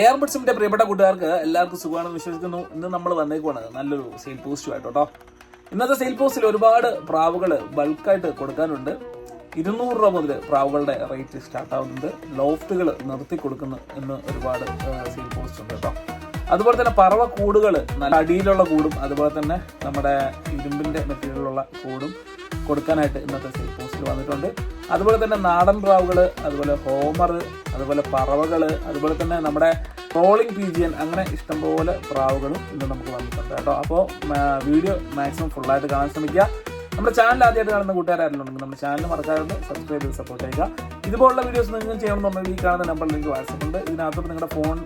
Air ബഡ്സിന്റെ പ്രിയപ്പെട്ട കൂട്ടുകാർക്ക് എല്ലാവർക്കും സുഖമാണെന്ന് വിശ്വസിക്കുന്നു. ഇന്ന് നമ്മൾ വന്നേക്കുവാണ്. നല്ലൊരു സെയിൽ പോസ്റ്റുമായിട്ട് കേട്ടോ. ഇന്നത്തെ സെയിൽ പോസ്റ്റിൽ ഒരുപാട് പ്രാവുകൾ ബൾക്കായിട്ട് കൊടുക്കാനുണ്ട്. ഇരുന്നൂറ് രൂപ മുതൽ പ്രാവുകളുടെ റേറ്റ് സ്റ്റാർട്ട് ആവുന്നുണ്ട്. ലോഫ്റ്റുകൾ നിർത്തി കൊടുക്കുന്നു എന്ന് ഒരുപാട് സെയിൽ പോസ്റ്റ് ഉണ്ട് കേട്ടോ. അതുപോലെ തന്നെ പറവ കൂടുകൾ നല്ല അടിയിലുള്ള കൂടും. അതുപോലെ തന്നെ നമ്മുടെ ഇരുമ്പിന്റെ മെറ്റീരിയലുള്ള കൂടും. കൊടുക്കാനായിട്ട് ഇന്നത്തെ പോസ്റ്റിൽ വന്നിട്ടുണ്ട്. അതുപോലെ തന്നെ നാടൻ പ്രാവുകൾ അതുപോലെ ഹോമർ അതുപോലെ പറവകൾ അതുപോലെ തന്നെ നമ്മുടെ ട്രോളിംഗ് പീജിയൻ അങ്ങനെ ഇഷ്ടംപോലെ പ്രാവുകളും ഇന്ന് നമുക്ക് വന്നിട്ടുണ്ട് കേട്ടോ. അപ്പോൾ വീഡിയോ മാക്സിമം ഫുള്ളായിട്ട് കാണാൻ ശ്രമിക്കുക. നമ്മുടെ ചാനൽ ആദ്യമായിട്ട് കാണുന്ന കൂട്ടുകാരായിരുന്നുണ്ടെങ്കിൽ നമ്മുടെ ചാനൽ മറക്കാതെ സബ്സ്ക്രൈബ് ചെയ്ത് സപ്പോർട്ട് ചെയ്യുക. ഇതുപോലുള്ള വീഡിയോസ് നിങ്ങൾ ചെയ്യണമെന്നുണ്ടെങ്കിൽ ഈ കാണുന്ന നമ്പറിലേക്ക് വാട്സപ്പ് ഉണ്ട്. ഇതിനകത്ത് നിങ്ങളുടെ ഫോൺ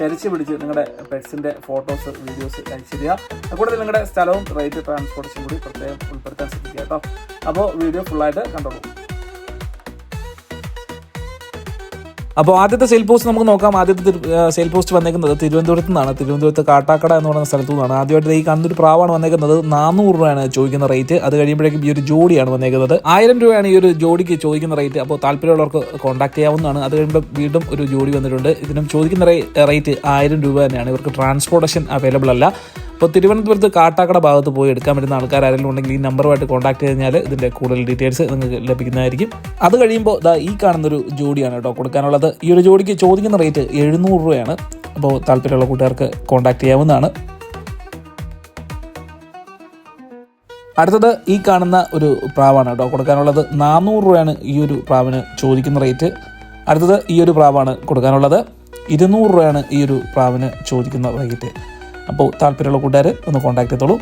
ചരിച്ച് പിടിച്ച് നിങ്ങളുടെ പെറ്റ്സിന്റെ ഫോട്ടോസ് വീഡിയോസ് അയച്ചു തരിക കൂടുതൽ നിങ്ങളുടെ സ്ഥലവും റേറ്റ് ട്രാൻസ്പോർട്ടേഷൻ കൂടി പ്രത്യേകം ഉൾപ്പെടുത്താൻ ശ്രദ്ധിക്കുക കേട്ടോ. അപ്പോൾ വീഡിയോ ഫുള്ളായിട്ട് കണ്ടോളൂ. അപ്പോൾ ആദ്യത്തെ സെയിൽ പോസ്റ്റ് നമുക്ക് നോക്കാം. ആദ്യത്തെ സെയിൽ പോസ്റ്റ് വന്നേക്കുന്നത് തിരുവനന്തപുരത്ത് നിന്നാണ്. തിരുവനന്തപുരത്ത് കാട്ടാക്കട എന്ന് പറയുന്ന സ്ഥലത്തു നിന്നാണ്. ആദ്യമായിട്ട് ഈ കണ്ടൊരു പ്രാവാണ് വന്നേക്കുന്നത്. നാനൂറ് രൂപയാണ് ചോദിക്കുന്ന റേറ്റ് അത് കഴിയുമ്പോഴേക്കും ഈ ഒരു ജോഡിയാണ് വന്നേക്കുന്നത്. ആയിരം രൂപയാണ് ഈ ഒരു ജോഡിക്ക് ചോദിക്കുന്ന റേറ്റ് അപ്പോൾ താല്പര്യമുള്ളവർക്ക് കോൺടാക്ട് ചെയ്യാവുന്നതാണ്. അത് കഴിയുമ്പോൾ വീണ്ടും ഒരു ജോഡി വന്നിട്ടുണ്ട്. ഇതിനും ചോദിക്കുന്ന റേറ്റ് ആയിരം രൂപ തന്നെയാണ്. ഇവർക്ക് ട്രാൻസ്പോർട്ടേഷൻ അവൈലബിൾ അല്ല. അപ്പോൾ തിരുവനന്തപുരത്ത് കാട്ടാക്കട ഭാഗത്ത് പോയി എടുക്കാൻ പറ്റുന്ന ആൾക്കാർ ആരെങ്കിലും ഉണ്ടെങ്കിൽ ഈ നമ്പറുമായിട്ട് കോൺടാക്ട് കഴിഞ്ഞാൽ ഇതിന്റെ കൂടുതൽ ഡീറ്റെയിൽസ് നിങ്ങൾക്ക് ലഭിക്കുന്നതായിരിക്കും. അത് കഴിയുമ്പോൾ ദാ ഈ കാണുന്നൊരു ജോഡിയാണ് കേട്ടോ കൊടുക്കാനുള്ളത്. ഈ ഒരു ജോഡിക്ക് ചോദിക്കുന്ന റേറ്റ് എഴുന്നൂറ് രൂപയാണ്. അപ്പോൾ താല്പര്യമുള്ള കൂട്ടുകാർക്ക് കോൺടാക്ട് ചെയ്യാവുന്നതാണ്. അടുത്തത് ഈ കാണുന്ന ഒരു പ്രാവാണ് കേട്ടോ കൊടുക്കാനുള്ളത്. നാനൂറ് രൂപയാണ് ഈ ഒരു പ്രാവിന് ചോദിക്കുന്ന റേറ്റ് അടുത്തത് ഈ ഒരു പ്രാവാണ് കൊടുക്കാനുള്ളത്. ഇരുന്നൂറ് രൂപയാണ് ഈ ഒരു പ്രാവിന് ചോദിക്കുന്ന റേറ്റ് അപ്പോൾ താല്പര്യമുള്ള കൂട്ടുകാർ ഒന്ന് കോൺടാക്ട് ചെയ്തോളൂ.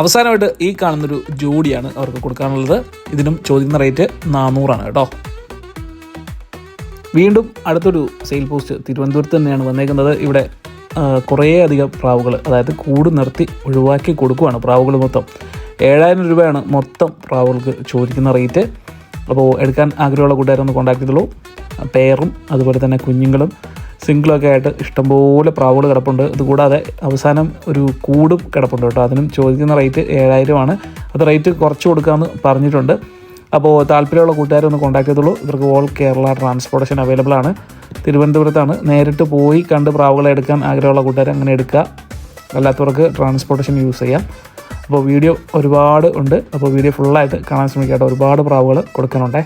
അവസാനമായിട്ട് ഈ കാണുന്നൊരു ജോഡിയാണ് അവർക്ക് കൊടുക്കാനുള്ളത്. ഇതിനും ചോദിക്കുന്ന റേറ്റ് നാനൂറാണ് കേട്ടോ. വീണ്ടും അടുത്തൊരു സെയിൽ പോസ്റ്റ് തിരുവനന്തപുരത്ത് തന്നെയാണ് വന്നേക്കുന്നത്. ഇവിടെ കുറേ അധികം പ്രാവുകൾ അതായത് കൂട് നിർത്തി ഒഴിവാക്കി കൊടുക്കുവാണ് പ്രാവുകൾ മൊത്തം. ഏഴായിരം രൂപയാണ് മൊത്തം പ്രാവുകൾക്ക് ചോദിക്കുന്ന റേറ്റ് അപ്പോൾ എടുക്കാൻ ആഗ്രഹമുള്ള കൂട്ടുകാരൊന്ന് കോൺടാക്ട് ചെയ്തോളൂ. പേറും അതുപോലെ തന്നെ കുഞ്ഞുങ്ങളും സിംഗിളൊക്കെ ആയിട്ട് ഇഷ്ടംപോലെ പ്രാവുകൾ കിടപ്പുണ്ട്. അതുകൂടാതെ അവസാനം ഒരു കൂടും കിടപ്പുണ്ട് കേട്ടോ. അതിനും ചോദിക്കുന്ന റേറ്റ് ഏഴായിരമാണ് അത് റേറ്റ് കുറച്ച് കൊടുക്കാമെന്ന് പറഞ്ഞിട്ടുണ്ട്. അപ്പോൾ താല്പര്യമുള്ള കൂട്ടുകാരെ ഒന്ന് കോൺടാക്ട് ചെയ്തോളൂ. ഇവർക്ക് ഓൾ കേരള ട്രാൻസ്പോർട്ടേഷൻ അവൈലബിൾ ആണ്. തിരുവനന്തപുരത്താണ്. നേരിട്ട് പോയി കണ്ട് പ്രാവുകളെ എടുക്കാൻ ആഗ്രഹമുള്ള കൂട്ടുകാർ അങ്ങനെ എടുക്കുക. അല്ലാത്തവർക്ക് ട്രാൻസ്പോർട്ടേഷൻ യൂസ് ചെയ്യാം. അപ്പോൾ വീഡിയോ ഒരുപാട് ഉണ്ട്. അപ്പോൾ വീഡിയോ ഫുള്ളായിട്ട് കാണാൻ ശ്രമിക്കാം ഒരുപാട് പ്രാവുകൾ കൊടുക്കാനുണ്ടേ.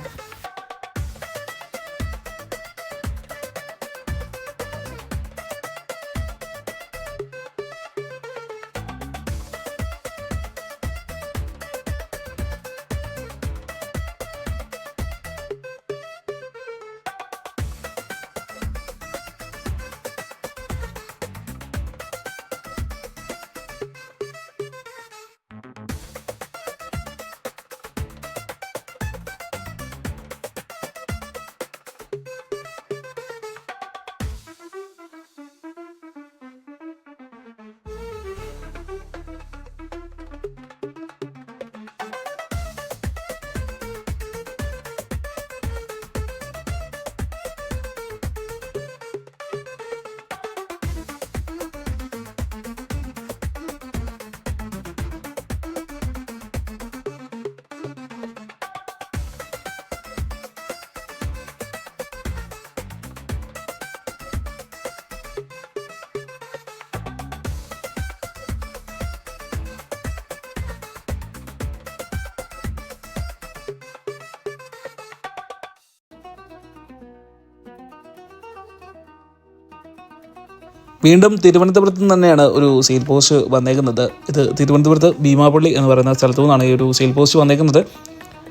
വീണ്ടും തിരുവനന്തപുരത്ത് നിന്ന് തന്നെയാണ് ഒരു സെയിൽ പോസ്റ്റ് വന്നേക്കുന്നത്. ഇത് തിരുവനന്തപുരത്ത് ഭീമാപള്ളി എന്ന് പറയുന്ന സ്ഥലത്തു നിന്നാണ് ഈ ഒരു സെയിൽ പോസ്റ്റ് വന്നേക്കുന്നത്.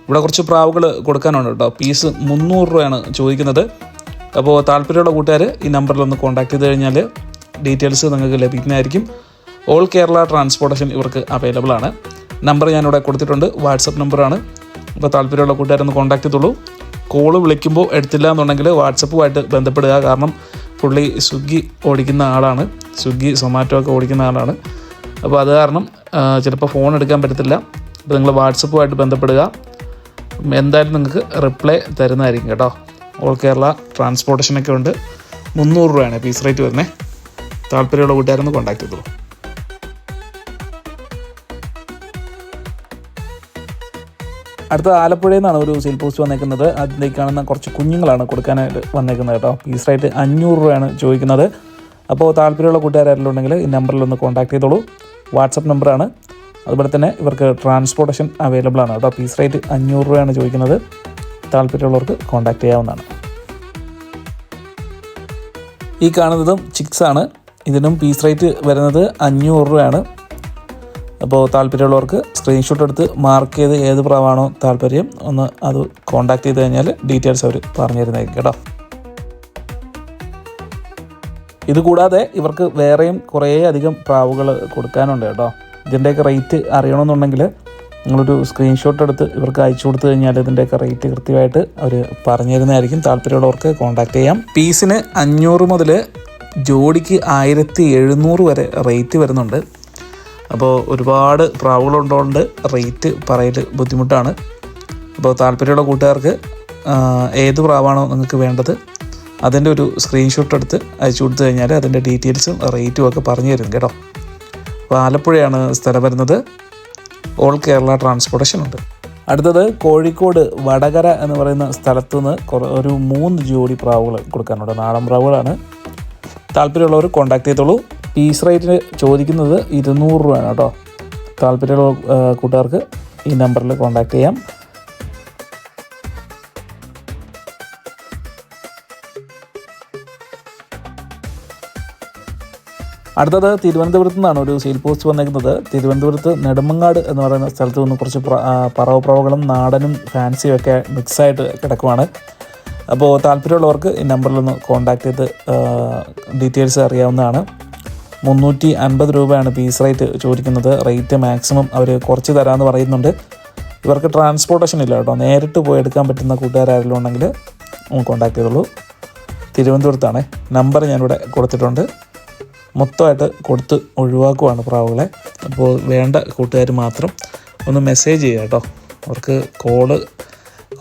ഇവിടെ കുറച്ച് പ്രാവുകൾ കൊടുക്കാനുണ്ട് കേട്ടോ. പീസ് മുന്നൂറ് രൂപയാണ് ചോദിക്കുന്നത്. അപ്പോൾ താല്പര്യമുള്ള കൂട്ടുകാർ ഈ നമ്പറിൽ ഒന്ന് കോൺടാക്ട് ചെയ്ത് കഴിഞ്ഞാൽ ഡീറ്റെയിൽസ് നിങ്ങൾക്ക് ലഭിക്കുന്നതായിരിക്കും. ഓൾ കേരള ട്രാൻസ്പോർട്ടേഷൻ ഇവർക്ക് അവൈലബിൾ ആണ്. നമ്പർ ഞാനിവിടെ കൊടുത്തിട്ടുണ്ട്. വാട്സപ്പ് നമ്പറാണ് അപ്പോൾ താല്പര്യമുള്ള കൂട്ടുകാരൊന്ന് കോൺടാക്ട് ചെയ്തോളൂ. കോൾ വിളിക്കുമ്പോൾ എടുത്തില്ല എന്നുണ്ടെങ്കിൽ വാട്സപ്പുമായിട്ട് ബന്ധപ്പെടുക. കാരണം പുള്ളി സ്വിഗ്ഗി ഓടിക്കുന്ന ആളാണ്. സ്വിഗ്ഗി സൊമാറ്റോ ഒക്കെ ഓടിക്കുന്ന ആളാണ്. അപ്പോൾ അത് കാരണം ചിലപ്പോൾ ഫോൺ എടുക്കാൻ പറ്റത്തില്ല. അപ്പോൾ നിങ്ങൾ വാട്സപ്പുമായിട്ട് ബന്ധപ്പെടുക. എന്തായാലും നിങ്ങൾക്ക് റിപ്ലൈ തരുന്നതായിരിക്കും കേട്ടോ. ഓൾ കേരള ട്രാൻസ്പോർട്ടേഷനൊക്കെ ഉണ്ട്. മുന്നൂറ് രൂപയാണ് പീസ് റേറ്റ് വരുന്നത് താല്പര്യമുള്ള കൂട്ടുകാരൊന്ന് കോൺടാക്ട് ചെയ്തോളൂ. അടുത്ത ആലപ്പുഴയിൽ നിന്നാണ് ഒരു സെയിൽ പോസ്റ്റ് വന്നേക്കുന്നത്. അതിലേക്ക് കാണുന്ന കുറച്ച് കുഞ്ഞുങ്ങളാണ് കൊടുക്കാനായിട്ട് വന്നേക്കുന്നത് കേട്ടോ. പീസായിട്ട് അഞ്ഞൂറ് രൂപയാണ് ചോദിക്കുന്നത്. അപ്പോൾ താല്പര്യമുള്ള കൂട്ടുകാരെല്ലാം ഉണ്ടെങ്കിൽ ഈ നമ്പറിൽ ഒന്ന് കോൺടാക്ട് ചെയ്തോളൂ. വാട്സപ്പ് നമ്പറാണ്. അതുപോലെ തന്നെ ഇവർക്ക് ട്രാൻസ്പോർട്ടേഷൻ അവൈലബിൾ ആണ് കേട്ടോ. പീസ് റേറ്റ് അഞ്ഞൂറ് രൂപയാണ് ചോദിക്കുന്നത്. താല്പര്യമുള്ളവർക്ക് കോൺടാക്ട് ചെയ്യാവുന്നതാണ്. ഈ കാണുന്നതും ചിക്സ് ആണ് ഇതിനും പീസ് റേറ്റ് വരുന്നത് അഞ്ഞൂറ് രൂപയാണ്. അപ്പോൾ താല്പര്യമുള്ളവർക്ക് സ്ക്രീൻഷോട്ട് എടുത്ത് മാർക്ക് ചെയ്ത് ഏത് പ്രാവാണോ താല്പര്യം ഒന്ന് അത് കോൺടാക്ട് ചെയ്ത് കഴിഞ്ഞാൽ ഡീറ്റെയിൽസ് അവർ പറഞ്ഞു തരുന്നതായിരിക്കും കേട്ടോ. ഇതുകൂടാതെ ഇവർക്ക് വേറെയും കുറേ അധികം പ്രാവുകൾ കൊടുക്കാനുണ്ട് കേട്ടോ. ഇതിന്റെയൊക്കെ റേറ്റ് അറിയണമെന്നുണ്ടെങ്കിൽ നിങ്ങളൊരു സ്ക്രീൻഷോട്ട് എടുത്ത് ഇവർക്ക് അയച്ചു കൊടുത്തു കഴിഞ്ഞാൽ ഇതിന്റെയൊക്കെ റേറ്റ് കൃത്യമായിട്ട് അവർ പറഞ്ഞു തരുന്നതായിരിക്കും താല്പര്യമുള്ളവർക്ക് കോൺടാക്ട് ചെയ്യാം. പീസിന് അഞ്ഞൂറ് മുതൽ ജോഡിക്ക് ആയിരത്തി എഴുന്നൂറ് വരെ റേറ്റ് വരുന്നുണ്ട്. അപ്പോൾ ഒരുപാട് പ്രാവുകളുള്ളതുകൊണ്ട് റേറ്റ് പറയൽ ബുദ്ധിമുട്ടാണ്. അപ്പോൾ താല്പര്യമുള്ള കൂട്ടുകാർക്ക് ഏത് പ്രാവാണോ നിങ്ങൾക്ക് വേണ്ടത് അതിന്റെ ഒരു സ്ക്രീൻഷോട്ട് എടുത്ത് അയച്ചു കൊടുത്തു കഴിഞ്ഞാൽ അതിന്റെ ഡീറ്റെയിൽസും റേറ്റും ഒക്കെ പറഞ്ഞു തരും കേട്ടോ. അപ്പോൾ ആലപ്പുഴയാണ് സ്ഥലം വരുന്നത്. ഓൾ കേരള ട്രാൻസ്പോർട്ടേഷൻ ഉണ്ട്. അടുത്തത് കോഴിക്കോട് വടകര എന്ന് പറയുന്ന സ്ഥലത്ത് നിന്ന് കുറ- ഒരു മൂന്ന് ജോഡി പ്രാവുകൾ കൊടുക്കാനുണ്ട്. നാടൻ പ്രാവുകളാണ്. താല്പര്യമുള്ളവർ കോൺടാക്ട് ചെയ്തോളൂ. പീസ് റേറ്റിന് ചോദിക്കുന്നത് ഇരുന്നൂറ് രൂപയാണ് കേട്ടോ. താല്പര്യമുള്ള കൂട്ടുകാർക്ക് ഈ നമ്പറിൽ കോൺടാക്ട് ചെയ്യാം. അടുത്തത് തിരുവനന്തപുരത്ത് നിന്നാണ് ഒരു സെയിൽ പോസ്റ്റ് വന്നേക്കുന്നത്. തിരുവനന്തപുരത്ത് നെടുമങ്ങാട് എന്ന് പറയുന്ന സ്ഥലത്ത് നിന്ന് കുറച്ച് പറവപ്രവകളും നാടനും ഫാൻസിയും ഒക്കെ മിക്സായിട്ട് കിടക്കുവാണ്. അപ്പോൾ താല്പര്യമുള്ളവർക്ക് ഈ നമ്പറിലൊന്ന് കോൺടാക്ട് ചെയ്ത് ഡീറ്റെയിൽസ് അറിയാവുന്നതാണ്. മുന്നൂറ്റി അൻപത് രൂപയാണ് പീസ് റേറ്റ് ചോദിക്കുന്നത്. റേറ്റ് മാക്സിമം അവർ കുറച്ച് തരാമെന്ന് പറയുന്നുണ്ട്. ഇവർക്ക് ട്രാൻസ്പോർട്ടേഷൻ ഇല്ല കേട്ടോ. നേരിട്ട് പോയി എടുക്കാൻ പറ്റുന്ന കൂട്ടുകാരെങ്കിലും ഉണ്ടെങ്കിൽ കോൺടാക്ട് ചെയ്തോളൂ. തിരുവനന്തപുരത്താണ്. നമ്പർ ഞാനിവിടെ കൊടുത്തിട്ടുണ്ട്. മൊത്തമായിട്ട് കൊടുത്ത് ഒഴിവാക്കുവാണ് പ്രാവുകളെ. അപ്പോൾ വേണ്ട കൂട്ടുകാർ മാത്രം ഒന്ന് മെസ്സേജ് ചെയ്യുക കേട്ടോ. അവർക്ക് കോൾ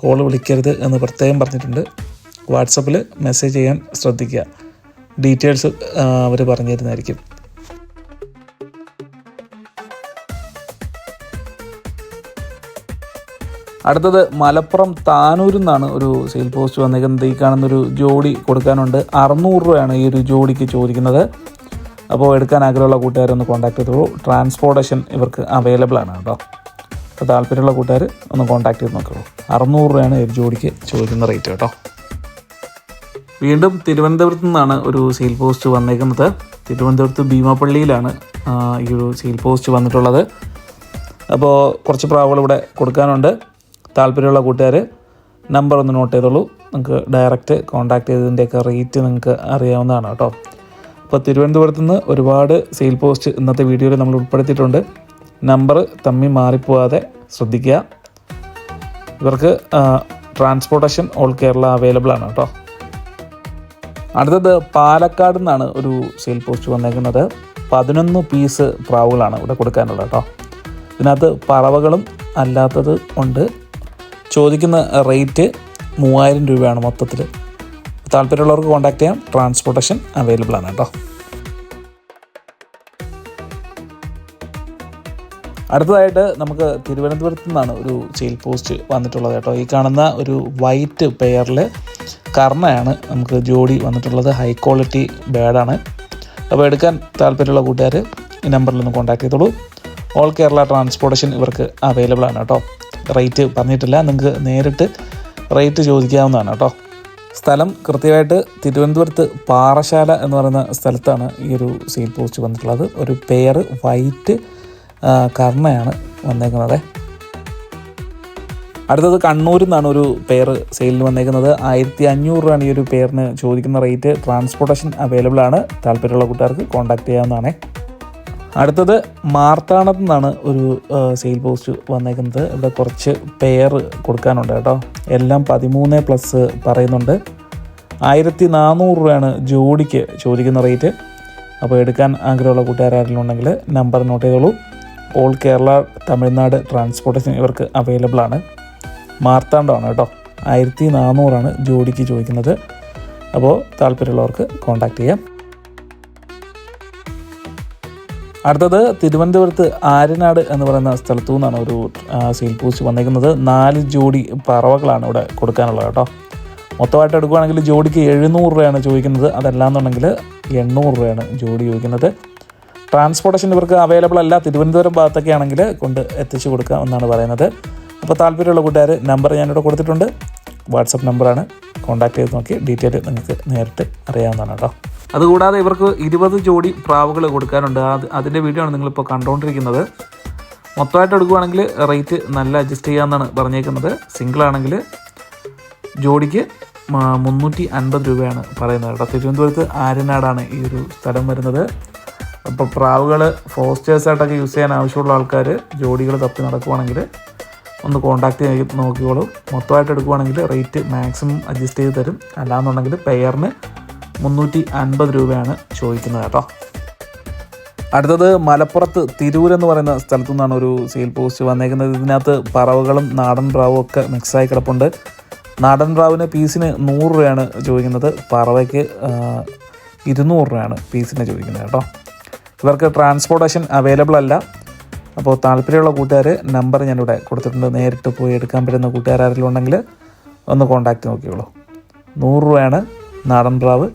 കോൾ വിളിക്കരുത് എന്ന് പ്രത്യേകം പറഞ്ഞിട്ടുണ്ട്. വാട്സപ്പിൽ മെസ്സേജ് ചെയ്യാൻ ശ്രദ്ധിക്കുക. ഡീറ്റെയിൽസ് അവർ പറഞ്ഞു തരുന്നതായിരിക്കും. അടുത്തത് മലപ്പുറം താനൂരിൽ നിന്നാണ് ഒരു സെയിൽ പോസ്റ്റ് വന്നേക്കുന്നത് ഈ കാണുന്നൊരു ജോഡി കൊടുക്കാനുണ്ട്. അറുന്നൂറ് രൂപയാണ് ഈ ഒരു ജോഡിക്ക് ചോദിക്കുന്നത്. അപ്പോൾ എടുക്കാൻ ആഗ്രഹമുള്ള കൂട്ടുകാരൊന്ന് കോൺടാക്ട് ചെയ്തോളൂ. ട്രാൻസ്പോർട്ടേഷൻ ഇവർക്ക് അവൈലബിൾ ആണ് കേട്ടോ. അപ്പോൾ താല്പര്യമുള്ള കൂട്ടുകാർ ഒന്ന് കോൺടാക്ട് ചെയ്ത് നോക്കുള്ളൂ അറുന്നൂറ് രൂപയാണ് ഒരു ജോഡിക്ക് ചോദിക്കുന്ന റേറ്റ് കേട്ടോ. വീണ്ടും തിരുവനന്തപുരത്ത് നിന്നാണ് ഒരു സെയിൽ പോസ്റ്റ് വന്നേക്കുന്നത് തിരുവനന്തപുരത്ത് ഭീമാപ്പള്ളിയിലാണ് ഈ ഒരു സെയിൽ പോസ്റ്റ് വന്നിട്ടുള്ളത്. അപ്പോൾ കുറച്ച് പ്രാവുകൾ ഇവിടെ കൊടുക്കാനുണ്ട്. താല്പര്യമുള്ള കൂട്ടുകാർ നമ്പർ ഒന്ന് നോട്ട് ചെയ്തോളൂ. നിങ്ങൾക്ക് ഡയറക്റ്റ് കോൺടാക്ട് ചെയ്തതിന്റെയൊക്കെ റേറ്റ് നിങ്ങൾക്ക് അറിയാവുന്നതാണ് കേട്ടോ. അപ്പോൾ തിരുവനന്തപുരത്ത് നിന്ന് ഒരുപാട് സെയിൽ പോസ്റ്റ് ഇന്നത്തെ വീഡിയോയിൽ നമ്മൾ ഉൾപ്പെടുത്തിയിട്ടുണ്ട്. നമ്പർ തമ്മി മാറിപ്പോവാതെ ശ്രദ്ധിക്കുക. ഇവർക്ക് ട്രാൻസ്പോർട്ടേഷൻ ഓൾ കേരള അവൈലബിൾ ആണ് കേട്ടോ. അടുത്തത് പാലക്കാട് നിന്നാണ് ഒരു സെയിൽ പോസ്റ്റ് വന്നേക്കുന്നത്. പതിനൊന്ന് പീസ് പ്രാവുകളാണ് ഇവിടെ കൊടുക്കാനുള്ളത് കേട്ടോ. ഇതിനകത്ത് പറവകളും അല്ലാത്തത് ഉണ്ട്. ചോദിക്കുന്ന റേറ്റ് മൂവായിരം രൂപയാണ് മൊത്തത്തിൽ. താല്പര്യമുള്ളവർക്ക് കോൺടാക്ട് ചെയ്യാം. ട്രാൻസ്പോർട്ടേഷൻ അവൈലബിൾ ആണ് കേട്ടോ. അടുത്തതായിട്ട് നമുക്ക് തിരുവനന്തപുരത്ത് നിന്നാണ് ഒരു സെയിൽ പോസ്റ്റ് വന്നിട്ടുള്ളത് കേട്ടോ. ഈ കാണുന്ന ഒരു വൈറ്റ് പെയറിൽ കർണയാണ് നമുക്ക് ജോഡി വന്നിട്ടുള്ളത്. ഹൈ ക്വാളിറ്റി ബേഡാണ് അപ്പോൾ എടുക്കാൻ താല്പര്യമുള്ള കൂട്ടുകാർ ഈ നമ്പറിൽ ഒന്ന് കോൺടാക്ട് ചെയ്തോളൂ. ഓൾ കേരള ട്രാൻസ്പോർട്ടേഷൻ ഇവർക്ക് അവൈലബിൾ ആണ് കേട്ടോ. റേറ്റ് പറഞ്ഞിട്ടില്ല. നിങ്ങൾക്ക് നേരിട്ട് റേറ്റ് ചോദിക്കാവുന്നതാണ് കേട്ടോ. സ്ഥലം കൃത്യമായിട്ട് തിരുവനന്തപുരത്ത് പാറശാല എന്ന് പറയുന്ന സ്ഥലത്താണ് ഈ ഒരു സീൽ പോസ്റ്റ് വന്നിട്ടുള്ളത്. ഒരു പേര് വൈറ്റ് കർണയാണ് വന്നേക്കുന്നത്. അടുത്തത് കണ്ണൂരിൽ നിന്നാണ് ഒരു പെയർ സെയിലിന് വന്നേക്കുന്നത്. ആയിരത്തി അഞ്ഞൂറ് രൂപയാണ് ഈ ഒരു പെയറിന് ചോദിക്കുന്ന റേറ്റ് ട്രാൻസ്പോർട്ടേഷൻ അവൈലബിൾ ആണ്. താല്പര്യമുള്ള കൂട്ടുകാർക്ക് കോൺടാക്ട് ചെയ്യാവുന്നതാണ്. അടുത്തത് മാർത്താണത്ത് നിന്നാണ് ഒരു സെയിൽ പോസ്റ്റ് വന്നേക്കുന്നത്. ഇവിടെ കുറച്ച് പെയർ കൊടുക്കാനുണ്ട് കേട്ടോ. എല്ലാം പതിമൂന്ന് പ്ലസ് പറയുന്നുണ്ട്. ആയിരത്തി നാനൂറ് രൂപയാണ് ജോഡിക്ക് ചോദിക്കുന്ന റേറ്റ് അപ്പോൾ എടുക്കാൻ ആഗ്രഹമുള്ള കൂട്ടുകാരെങ്കിലും ഉണ്ടെങ്കിൽ നമ്പർ നോട്ട് ചെയ്തോളൂ. ഓൾ കേരള തമിഴ്നാട് ട്രാൻസ്പോർട്ടേഷൻ ഇവർക്ക് അവൈലബിൾ ആണ്. മാർത്താണ്ടമാണ് കേട്ടോ. ആയിരത്തി നാനൂറാണ് ജോഡിക്ക് ചോദിക്കുന്നത്. അപ്പോൾ താല്പര്യമുള്ളവർക്ക് കോൺടാക്റ്റ് ചെയ്യാം. അടുത്തത് തിരുവനന്തപുരത്ത് ആര്യനാട് എന്ന് പറയുന്ന സ്ഥലത്തു നിന്നാണ് ഒരു സെയിൽ പോസ്റ്റ് വന്നേക്കുന്നത്. നാല് ജോഡി പറവകളാണ് ഇവിടെ കൊടുക്കാനുള്ളത് കേട്ടോ. മൊത്തമായിട്ട് എടുക്കുകയാണെങ്കിൽ ജോഡിക്ക് എഴുന്നൂറ് രൂപയാണ് ചോദിക്കുന്നത്. അതല്ലാന്നുണ്ടെങ്കിൽ എണ്ണൂറ് രൂപയാണ് ജോഡി ചോദിക്കുന്നത്. ട്രാൻസ്പോർട്ടേഷൻ ഇവർക്ക് അവൈലബിൾ അല്ല. തിരുവനന്തപുരം ഭാഗത്തൊക്കെ ആണെങ്കിൽ കൊണ്ട് എത്തിച്ചു കൊടുക്കാം എന്നാണ് പറയുന്നത്. അപ്പോൾ താല്പര്യമുള്ള കൂട്ടുകാർ നമ്പർ ഞാനിവിടെ കൊടുത്തിട്ടുണ്ട്. വാട്സപ്പ് നമ്പറാണ് കോൺടാക്ട് ചെയ്ത് നോക്കി. ഡീറ്റെയിൽ നിങ്ങൾക്ക് നേരിട്ട് അറിയാവുന്നതാണ് കേട്ടോ. അതുകൂടാതെ ഇവർക്ക് ഇരുപത് ജോഡി പ്രാവുകൾ കൊടുക്കാനുണ്ട്. അത് അതിന്റെ വീഡിയോ ആണ് നിങ്ങളിപ്പോൾ കണ്ടുകൊണ്ടിരിക്കുന്നത് മൊത്തമായിട്ട് എടുക്കുകയാണെങ്കിൽ റേറ്റ് നല്ല അഡ്ജസ്റ്റ് ചെയ്യാമെന്നാണ് പറഞ്ഞേക്കുന്നത്. സിംഗിൾ ആണെങ്കിൽ ജോഡിക്ക് മുന്നൂറ്റി അൻപത് രൂപയാണ് പറയുന്നത് കേട്ടോ. തിരുവനന്തപുരത്ത് ആര്യനാടാണ് ഈ ഒരു സ്ഥലം വരുന്നത്. അപ്പോൾ പ്രാവുകൾ ഫോസ്റ്റേഴ്സായിട്ടൊക്കെ യൂസ് ചെയ്യാൻ ആവശ്യമുള്ള ആൾക്കാർ ജോഡികൾ തപ്പി നടക്കുവാണെങ്കിൽ ഒന്ന് കോൺടാക്റ്റ് ചെയ്ത് നോക്കിക്കോളും. മൊത്തമായിട്ട് എടുക്കുവാണെങ്കിൽ റേറ്റ് മാക്സിമം അഡ്ജസ്റ്റ് ചെയ്ത് തരും. അല്ലാന്നുണ്ടെങ്കിൽ പെയറിന് മുന്നൂറ്റി അൻപത് രൂപയാണ് ചോദിക്കുന്നത് കേട്ടോ. അടുത്തത് മലപ്പുറത്ത് തിരൂർ എന്ന് പറയുന്ന സ്ഥലത്തു നിന്നാണ് ഒരു സെയിൽ പോസ്റ്റ് വന്നേക്കുന്നത്. ഇതിനകത്ത് പറവകളും നാടൻ പ്രാവും ഒക്കെ മിക്സായി കിടപ്പുണ്ട്. നാടൻ പ്രാവിന് പീസിന് നൂറ് രൂപയാണ് ചോദിക്കുന്നത്. പറവയ്ക്ക് ഇരുന്നൂറ് രൂപയാണ് പീസിന് ചോദിക്കുന്നത് കേട്ടോ. ഇവർക്ക് ട്രാൻസ്പോർട്ടേഷൻ അവൈലബിൾ അല്ല. അപ്പോൾ താല്പര്യമുള്ള കൂട്ടുകാർ നമ്പർ ഞാനിവിടെ കൊടുത്തിട്ടുണ്ട്. നേരിട്ട് പോയി എടുക്കാൻ പറ്റുന്ന കൂട്ടുകാർ ഉണ്ടെങ്കിൽ ഒന്ന് കോൺടാക്റ്റ് നോക്കിയോളൂ നൂറ് രൂപയാണ് നാടൻ പ്രാവ്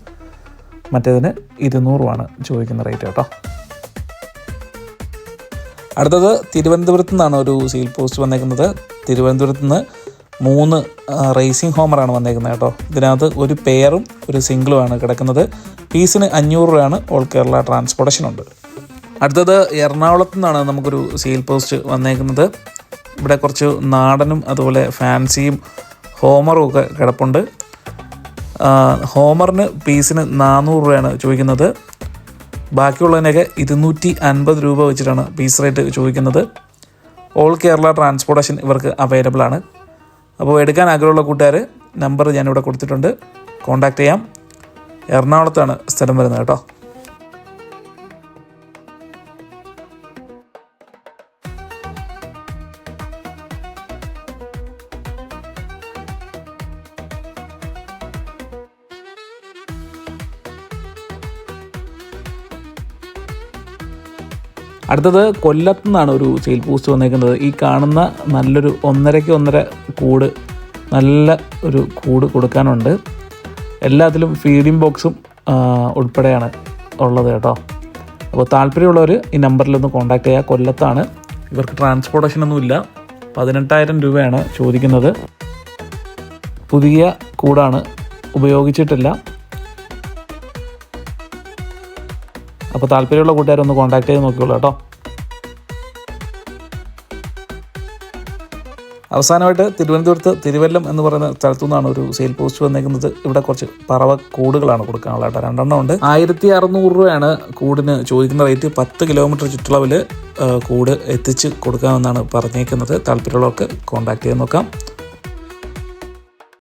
മറ്റേതിന് ഇരുന്നൂറുമാണ് ചോദിക്കുന്ന റേറ്റ് കേട്ടോ. അടുത്തത് തിരുവനന്തപുരത്തു നിന്നാണ് ഒരു സീൽ പോസ്റ്റ് വന്നേക്കുന്നത്. തിരുവനന്തപുരത്ത് നിന്ന് മൂന്ന് റേസിംഗ് ഹോമറാണ് വന്നേക്കുന്നത് കേട്ടോ. ഇതിനകത്ത് ഒരു പെയറും ഒരു സിംഗിളുമാണ് കിടക്കുന്നത്. പീസിന് അഞ്ഞൂറ് രൂപയാണ് ഓൾ കേരള ട്രാൻസ്പോർട്ടേഷൻ ഉണ്ട്. അടുത്തത് എറണാകുളത്തു നിന്നാണ് നമുക്കൊരു സീൽ പോസ്റ്റ് വന്നേക്കുന്നത്. ഇവിടെ കുറച്ച് നാടനും അതുപോലെ ഫാൻസിയും ഹോമറും ഒക്കെ കിടപ്പുണ്ട്. ഹോമറിന് പീസിന് നാനൂറ് രൂപയാണ് ചോദിക്കുന്നത്. ബാക്കിയുള്ളതിനൊക്കെ ഇരുന്നൂറ്റി അൻപത് രൂപ വെച്ചിട്ടാണ് പീസ് റേറ്റ് ചോദിക്കുന്നത്. ഓൾ കേരള ട്രാൻസ്പോർട്ടേഷൻ ഇവർക്ക് അവൈലബിൾ ആണ്. അപ്പോൾ എടുക്കാൻ ആഗ്രഹമുള്ള കൂട്ടുകാർ നമ്പർ ഞാനിവിടെ കൊടുത്തിട്ടുണ്ട്. കോൺടാക്റ്റ് ചെയ്യാം. എറണാകുളത്താണ് സ്ഥലം വരുന്നത് കേട്ടോ. അടുത്തത് കൊല്ലത്തു നിന്നാണ് ഒരു സെയിൽ പോസ്റ്റ് വന്നേക്കുന്നത്. ഈ കാണുന്ന നല്ലൊരു ഒന്നരയ്ക്ക് ഒന്നര കൂട് നല്ല ഒരു കൂട് കൊടുക്കാനുണ്ട്. എല്ലാത്തിലും ഫീഡിംഗ് ബോക്സും ഉൾപ്പെടെയാണ് ഉള്ളത് കേട്ടോ. അപ്പോൾ താല്പര്യമുള്ളവർ ഈ നമ്പറിലൊന്ന് കോൺടാക്ട് ചെയ്യുക കൊല്ലത്താണ്. ഇവർക്ക് ട്രാൻസ്പോർട്ടേഷൻ ഒന്നുമില്ല പതിനെട്ടായിരം രൂപയാണ് ചോദിക്കുന്നത്. പുതിയ കൂടാണ് ഉപയോഗിച്ചിട്ടില്ല. അപ്പോൾ താല്പര്യമുള്ള കൂട്ടുകാരൊന്ന് കോൺടാക്ട് ചെയ്ത് നോക്കിക്കോളൂ കേട്ടോ. അവസാനമായിട്ട് തിരുവനന്തപുരത്ത് തിരുവല്ലം എന്ന് പറയുന്ന സ്ഥലത്തു നിന്നാണ് ഒരു സെയിൽ പോസ്റ്റ് വന്നേക്കുന്നത്. ഇവിടെ കുറച്ച് പറവ കൂടുകളാണ് കൊടുക്കാനുള്ള കേട്ടോ. രണ്ടെണ്ണം ഉണ്ട്. ആയിരത്തി അറുന്നൂറ് രൂപയാണ് കൂടിന് ചോദിക്കുന്ന റേറ്റ് പത്ത് കിലോമീറ്റർ ചുറ്റളവിൽ കൂട് എത്തിച്ച് കൊടുക്കാമെന്നാണ് പറഞ്ഞേക്കുന്നത്. താല്പര്യമുള്ളവർക്ക് കോൺടാക്ട് ചെയ്ത് നോക്കാം.